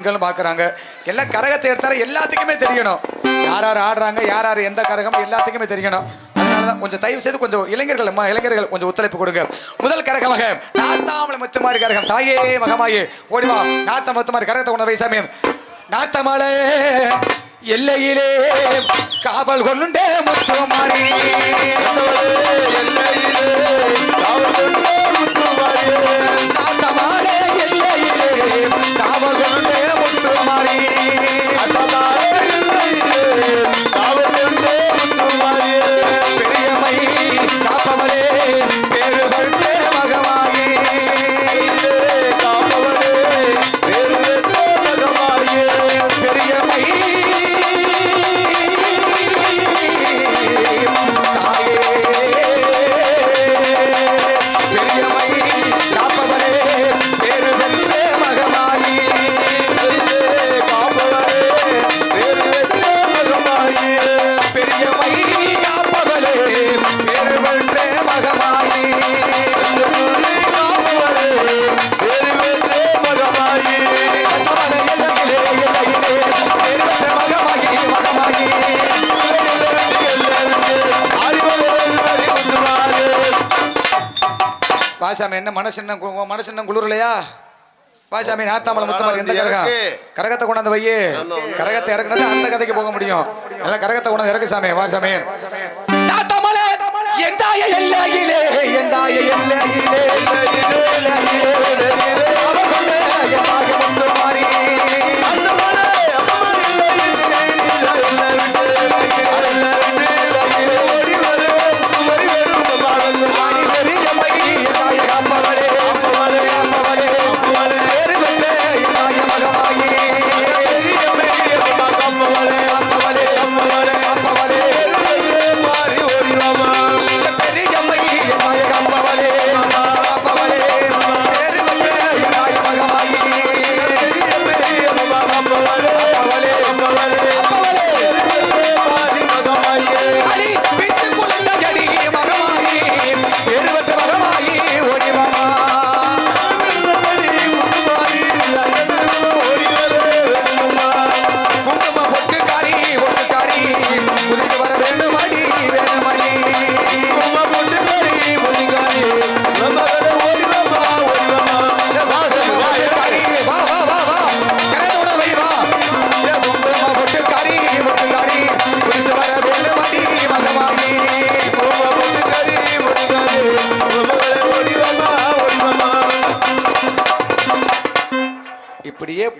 மக்களும் பார்க்குறாங்க எல்லாம் கரகத்தை எடுத்தார எல்லாத்துக்குமே தெரியணும். யார் யார் ஆடுறாங்க யார் யார் எந்த கரகம் எல்லாத்துக்குமே தெரியணும். அதனால தான் கொஞ்சம் தயவு செய்து கொஞ்சம் இளைஞர்கள் இளைஞர்கள் கொஞ்சம் ஒத்துழைப்பு கொடுங்க. முதல் கரகமாக நாத்தாமலை முத்துமாரி கரகம். தாயே மகமாயே ஓடிவா நாத்த முத்துமாரி கரகத்தை உணவை சமயம் நாத்தமலை எல்லையிலே காவல் கொண்டு முத்துமாரி நாத்தமலை வாசாமி என்ன மனசு என்ன மனசு என்ன குளிரலையா? வாசாமி நாத்தாமலை முத்தமாரி எந்த கரகம்? கரகத்தை கொண்டாந்து வையே. கரகத்தை இறக்குனது அந்த கதைக்கு போக முடியும். எல்லாம் கரகத்தை கொண்டாந்து இறக்கு சாமி வாசாமி நாத்தாமலை எந்தாய எல்லையிலே எந்தாய எல்லையிலே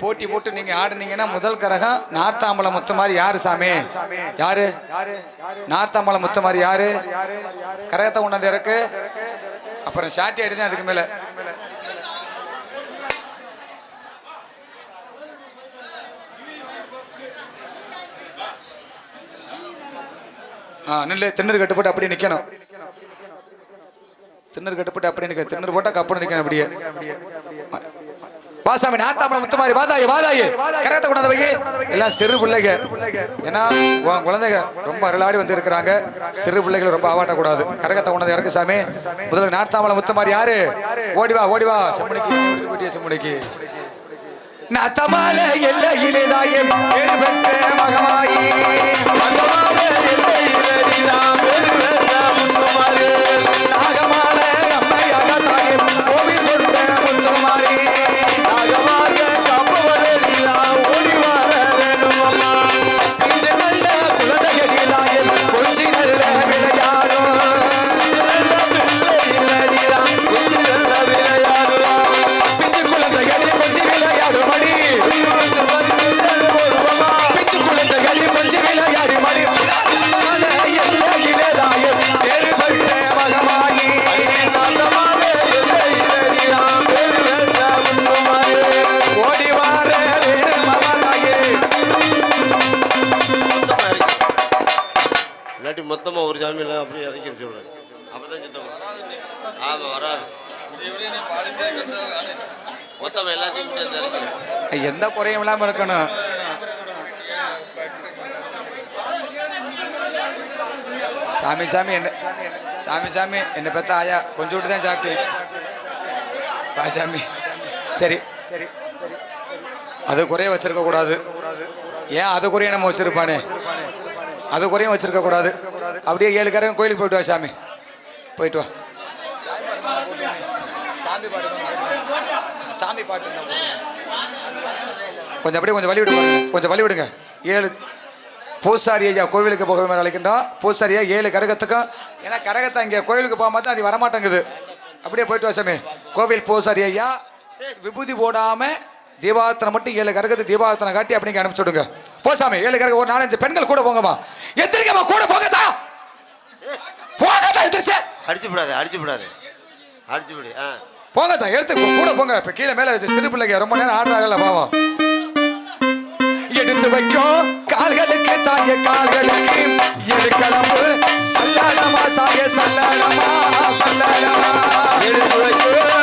போட்டி போட்டு நீங்க ஆடுனீங்கன்னா முதல் கரகம் நார்த்தாம்பலம் முத்து மாதிரி யாரு சாமி? யாரு? நார்த்தாம்பலம் முத்து மாதிரி யாரு? கரகத்தை கொண்டாந்து இறக்கு. அப்புறம் சாட்டி அடிதான் அதுக்கு மேல. நில்லு. திண்ணறு கட்டுப்பட்டு அப்படியே நிக்கணும். திண்ணறு கட்டுப்பட்டு அப்படியே நிக்க திண்ணறு போட்டா கப்புனு நிக்கணும் அப்படியே. வாசாமி நாத்தாமல முத்துமாரி வாதாயி வாதாயி. கரகத்தை கொண்டாந்து வைங்க. எல்லாம் சிறு பிள்ளைங்க. ஏன்னா உன் குழந்தைங்க ரொம்ப அருளாடி வந்து இருக்கிறாங்க சிறு பிள்ளைகள் ரொம்ப அவாட்டக்கூடாது கரகத்தை கொண்டாந்து இறக்கு சாமி. முதல்ல நாத்தாமல முத்துமாரி யாரு? ஓடி வா ஓடி வா. செம்மடிக்கு போட்டிய செம்மடிக்கு நாத்தமால எல்லையிலே தாயே பெற்ற மகமாயி ஆமாம் வராது. எல்லாத்தையும் எந்த குறையும் இல்லாம இருக்கணும். சாமி சாமி என்ன சாமி சாமி என்னை பார்த்தா ஆயா கொஞ்சம் விட்டு தான் சாப்பிட்டேன். பா சாமி. சரி. அது குறைய வச்சிருக்க கூடாது. ஏன் அது குறைய நம்ம வச்சிருப்பானே? அது குறையும் வச்சிருக்க கூடாது. அப்படியே ஏழு கரையும் கோயிலுக்கு போயிட்டு வா சாமி. போயிட்டு வா. சாமி பாட்டு சாமி பாட்டு கொஞ்சம் அப்படியே கொஞ்சம் வழி விடுங்க கொஞ்சம் வழி விடுங்க. ஏழு பூசாரி ஐயா கோவிலுக்கு போக மாதிரி அழைக்கின்றோம். பூசாரியா ஏழு கரகத்துக்கும். ஏன்னா கரகத்தை இங்கே கோவிலுக்கு போகும்போது அது வரமாட்டேங்குது. அப்படியே போயிட்டு வா கோவில் பூசாரி ஐயா விபூதி போடாமல் தீபாவத்தனை மட்டும் ஏழு கரகத்தை தீபாவத்தனை காட்டி அப்படிங்க அனுப்பிச்சு விடுங்க. போ சாமி ஏழு கரகம் ஒரு நாலஞ்சு பெண்கள் கூட போங்கம்மா. எத்திரிக்கம்மா கூட போங்கதா போங்கதா எத்திரிச்சு அடிச்சு விடாது அடிச்சு விடாது. அடிச்சு விடு ஆ. போங்க தான் எடுத்து கூட போங்க. இப்போ கீழே மேலே சிறு பிள்ளைங்க ரொம்ப நேரம் ஆடுறாங்கல்ல பாவம். எடுத்து வைக்கும். கால்களுக்கு தாய கால்களுக்கு. எடுக்கலம்பு சல்லடமா தாய சல்லடமா சல்லடமா. எடுத்து வைக்கும்.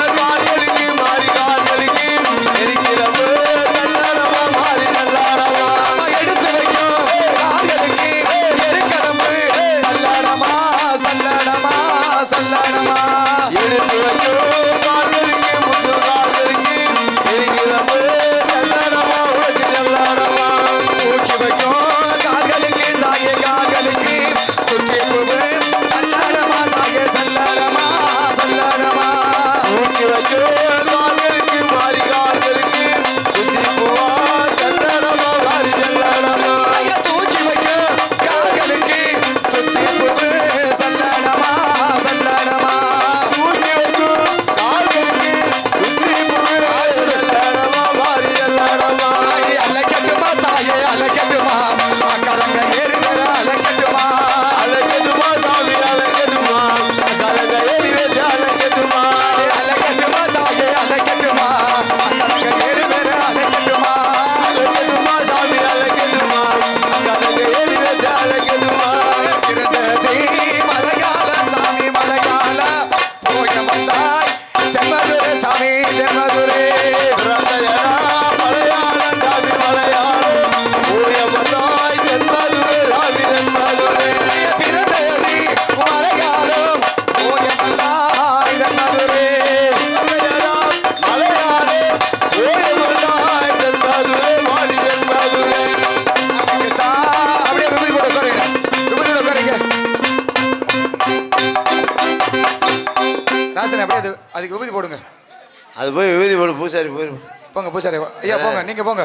அது போய் விபூதி போடு பூசாரி போயிரு போங்க பூசாரி. ஐயா போங்க நீங்க போங்க.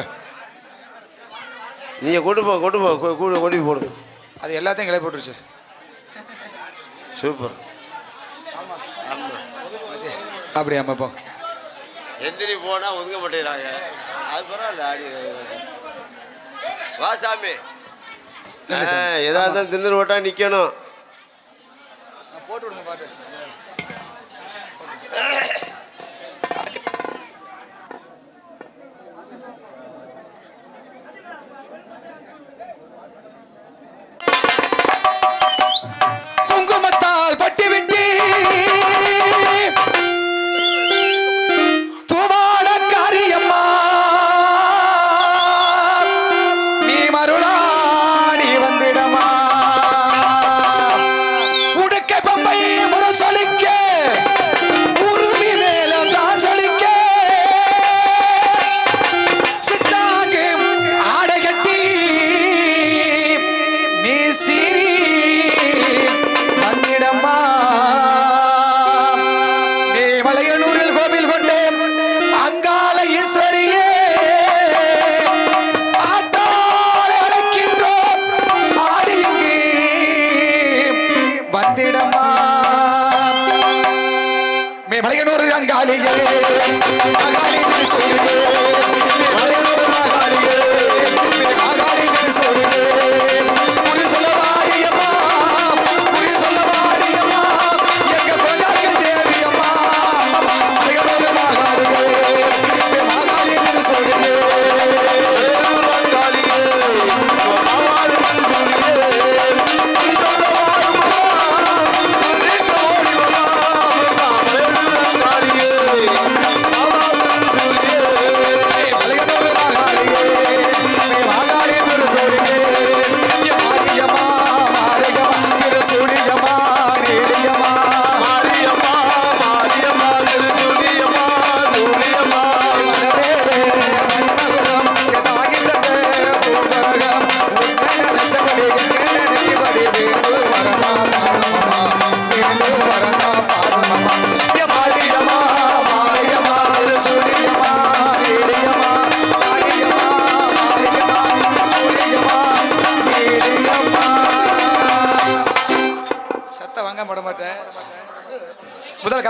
நீங்க கொண்டு போ கொண்டு போ கூட போய் போடுங்க. அது எல்லாத்தையும் கிளப்பி போட்டுருச்சு சூப்பர். அப்படியே அம்மா போங்க எந்திரி போனா ஒதுங்க மாட்டேங்கிறாங்க அது பரவாயில்ல ஆடி. வா சாமி. எதா இருந்தாலும் தின்னு ஓட்டா நிக்கணும். போட்டு விடுங்க பாட்டு. மலையனூரில் கோவில் கொண்டே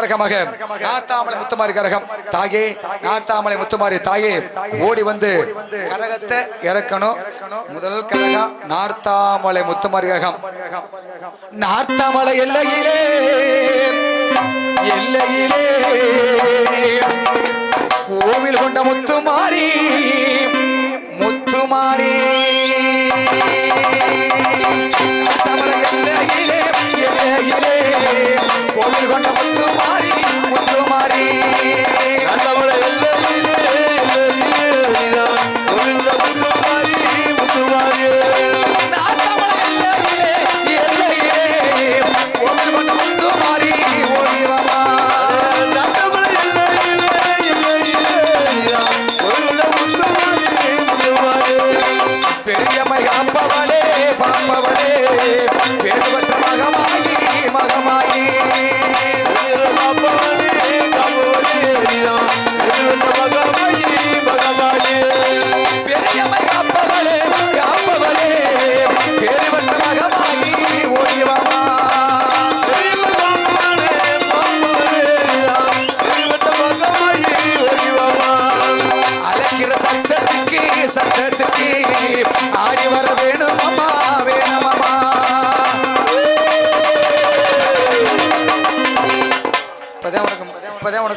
கரகமாக. நாட்டாமலை முத்துமாரி கரகம். தாயே நாட்டாமலை முத்துமாரி தாயே ஓடி வந்து கரகத்தை இறக்கணும். முதல் கரகம் நார்த்தாமலை முத்துமாரி கரகம். நார்த்தாமலை எல்லையிலே எல்லையிலே. கோவில் கொண்ட முத்துமாரி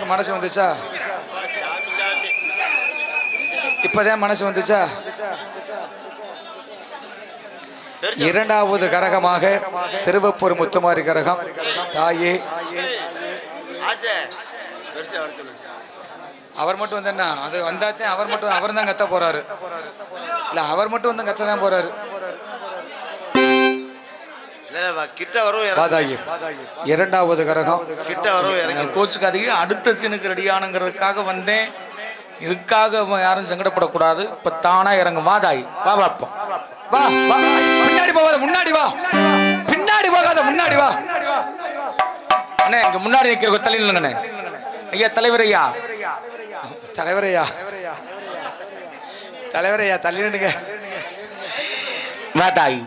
உங்களுக்கு மனசு வந்துச்சா? சாமி, இப்பதான் மனசு வந்துச்சா? இரண்டாவது கரகமாக திருவப்பூர் முத்துமாரி கரகம். தாயே. அவர் மட்டும் வந்து என்ன அது வந்தாத்தே அவர் மட்டும் அவர் தான் கத்த போறாரு. இல்ல அவர் மட்டும் வந்து கத்த தான் போறாரு. கிட்ட வரும் இரண்டாவது கரகம். கிட்ட வரும் இறங்கி. கோச்சுக்காதீங்க அடுத்த சீனுக்கு ரெடியானுங்கிறதுக்காக வந்தேன். இதுக்காக யாரும் சங்கடப்படக்கூடாது. இப்ப தானா இறங்கும் வாதாய் வா பாப்போம் வா வா பின்னாடி போகாத முன்னாடி வா. பின்னாடி போகாத முன்னாடி வா. அண்ணே இங்க முன்னாடி நிக்கிற தலையில் நின்னுண்ணே. ஐயா தலைவர் ஐயா. தலைவரையா தலைவரையா தள்ளி நின்னுங்க வாதாய்